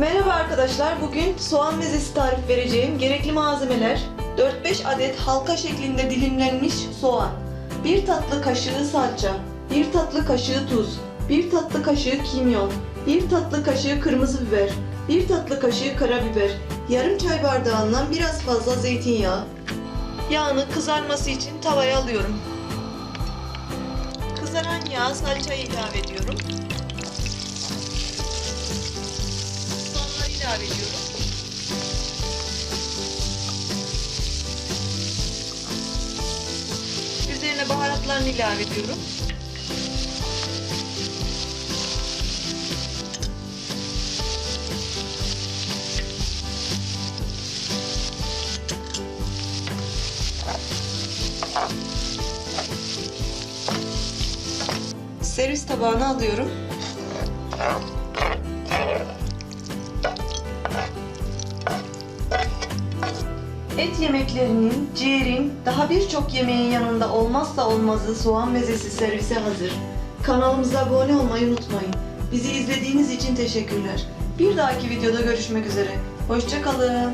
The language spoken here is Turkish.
Merhaba arkadaşlar. Bugün soğan mezesi tarif vereceğim. Gerekli malzemeler 4-5 adet halka şeklinde dilimlenmiş soğan, 1 tatlı kaşığı salça, 1 tatlı kaşığı tuz, 1 tatlı kaşığı kimyon, 1 tatlı kaşığı kırmızı biber, 1 tatlı kaşığı karabiber, yarım çay bardağından biraz fazla zeytinyağı. Yağını kızarması için tavaya alıyorum. Kızaran yağa salçayı ilave ediyorum. İlave ediyorum. Üzerine baharatlarını ilave ediyorum. Servis tabağına alıyorum. Et yemeklerinin, ciğerin, daha birçok yemeğin yanında olmazsa olmazı soğan mezesi servise hazır. Kanalımıza abone olmayı unutmayın. Bizi izlediğiniz için teşekkürler. Bir dahaki videoda görüşmek üzere. Hoşçakalın.